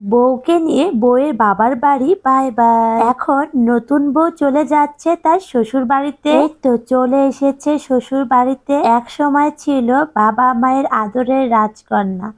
বউকে নিয়ে বউয়ের বাবার বাড়ি, বাই বাই। এখন নতুন বউ চলে যাচ্ছে তার শ্বশুর বাড়িতে। তো চলে এসেছে শ্বশুর বাড়িতে। এক সময় ছিল বাবা মায়ের আদরের রাজকন্যা।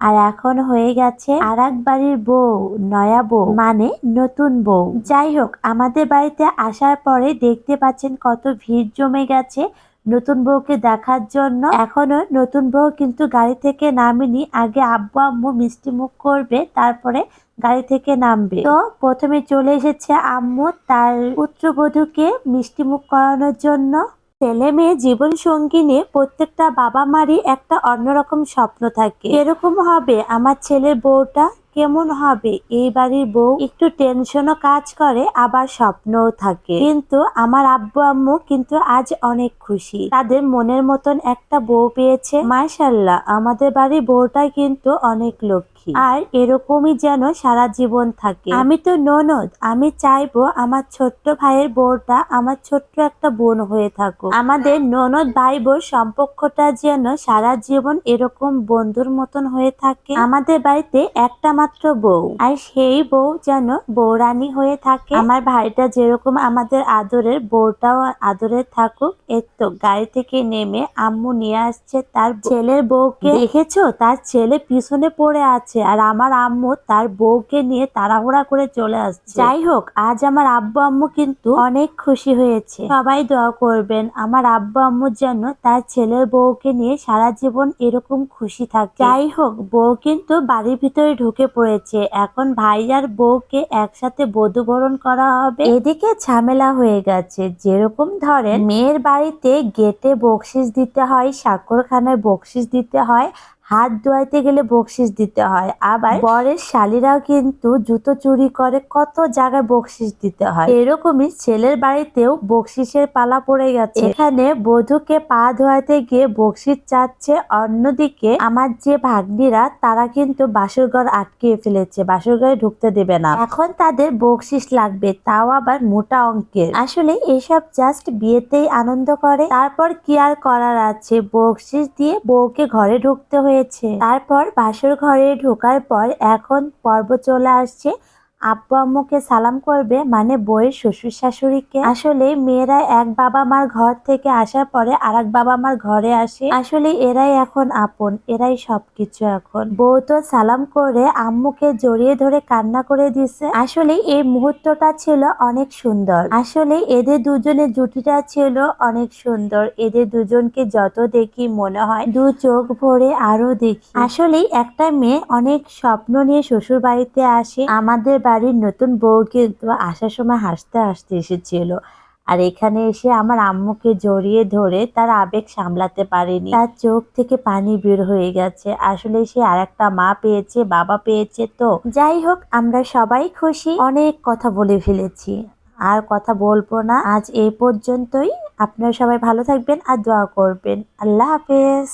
আর এখন হয়ে গেছে আর বাড়ির বউ, নয়া বউ মানে নতুন বউ। যাই হোক, আমাদের বাড়িতে আসার পরে দেখতে পাচ্ছেন কত ভিড় জমে গেছে। নতুন বউকে দেখার জন্য এখনও নতুন বউ কিন্তু গাড়ি থেকে নামেনি। আগে আব্বু, আম্মু মিষ্টি মুখ করবে, তারপরে গাড়ি থেকে নামবে। তো প্রথমে চলে এসেছে আম্মু তার পুত্রবধূকে মিষ্টি মুখ করানোর জন্য। ছেলে মেয়ে জীবন সঙ্গী নিয়ে প্রত্যেকটা বাবা মারই একটা অন্যরকম স্বপ্ন থাকে। এরকম হবে, আমার ছেলের বউটা কেমন হবে? এই বাড়ির বউ একটু টেনশনও কাজ করে, আবার স্বপ্নও থাকে। কিন্তু আমার আব্বু আম্মু কিন্তু আজ অনেক খুশি। তাদের মনের মতন একটা বউ পেয়েছে। মাশাল্লাহ আমাদের বাড়ির বউটা কিন্তু অনেক লক্ষ্মী। আর এরকমই যেন সারা জীবন থাকে। আমি তো ননদ, আমি চাইব আমার ছোট্ট ভাইয়ের বউটা আমার ছোট্ট একটা বোন হয়ে থাকুক। আমাদের ননদ ভাই বোন সম্পর্কটা যেন সারা জীবন এরকম বন্ধুর মতন হয়ে থাকে। আমাদের বাড়িতে একটা মাত্র বউ। আর সেই বউ যেন বৌরানী হয়ে থাকে। আমার ভাইটা যেরকম আমাদের আদরের, বউটাও আদরের থাকুক। এর তো গাড়ি থেকে নেমে আম্মু নিয়ে আসছে তার ছেলের বউকে দেখেছ? তার ছেলে পিছনে পড়ে আছে। আর আমার আম্মু তার বউকে নিয়ে তাড়াহুড়া করে চলে আসছে। যাই হোক, আজ আমার আব্বু আম্মু কিন্তু অনেক খুশি হয়েছে। সবাই দোয়া করবেন, আমার আব্বু আম্মু যেন তার ছেলের বউকে নিয়ে সারা জীবন এরকম খুশি থাকে। যাই হোক, বউ কিন্তু বাড়ির ভিতরে ঢুকে পড়েছে। এখন ভাই আর বউকে একসাথে বধুবরণ করা হবে। এদিকে ঝামেলা হয়ে গেছে। যেরকম ধরেন, মেয়ের বাড়িতে গেটে বকশিস দিতে হয় সাক্ষরখানায় বকশিস দিতে হয় হাত ধোয়াইতে গেলে বকশিস দিতে হয়। আবার বরের শালিরাও কিন্তু জুতো চুরি করে, কত জায়গায় বকশিস দিতে হয়। এরকমই ছেলের বাড়িতেও বকশিসের পালা পড়ে গেছে। এখানে বধূকে পা ধোয়াতে গিয়ে বকশিস চাচ্ছে। অন্যদিকে আমার যে ভাগ্নিরা, তারা কিন্তু বাসর ঘর আটকে ফেলেছে, বাসর ঘরে ঢুকতে দেবে না। এখন তাদের বকশিস লাগবে, তাও আবার মোটা অঙ্কের। আসলে এসব জাস্ট বিয়েতেই আনন্দ করে। তারপর কি আর করার আছে? বকশিস দিয়ে বউকে ঘরে ঢুকতে হয়ে হয়েছে তারপর বাসর ঘরে ঢোকার পর এখন পর্ব চলে আসছে আব্বু আম্মুকে সালাম করবে মানে বইয়ের শ্বশুর শাশুড়িকে। আসলে মেয়েরা এক বাবা মার ঘর থেকে আসার পরে আর এক বাবা মার ঘরে আসে। আসলে এরাই এখন আপন, এরাই সবকিছু এখন। বউ তো সালাম করে আম্মুকে জড়িয়ে ধরে কান্না করে দিছে। আসলে এই মুহূর্তটা ছিল অনেক সুন্দর। আসলে এদের দুজনের জুটিটা ছিল অনেক সুন্দর। এদের দুজনকে যত দেখি মনে হয় দু চোখ ভরে আরও দেখি। আসলে একটা মেয়ে অনেক স্বপ্ন নিয়ে শ্বশুর বাড়িতে আসে। আমাদের বাড়ির নতুন বউ কিন্তু আসার সময় হাসতে হাসতে এসেছিল। আর এখানে এসে আমার আম্মুকে জড়িয়ে ধরে তার আবেগ সামলাতে পারেনি। তার চোখ থেকে পানি বের হয়ে গেছে। আসলে সে আর একটা মা পেয়েছে, বাবা পেয়েছে তো। যাই হোক, আমরা সবাই খুশি। অনেক কথা বলে ফেলেছি। আর কথা বলব না। আজ এই পর্যন্তই। আপনারা সবাই ভালো থাকবেন আর দোয়া করবেন। আল্লাহ হাফেজ।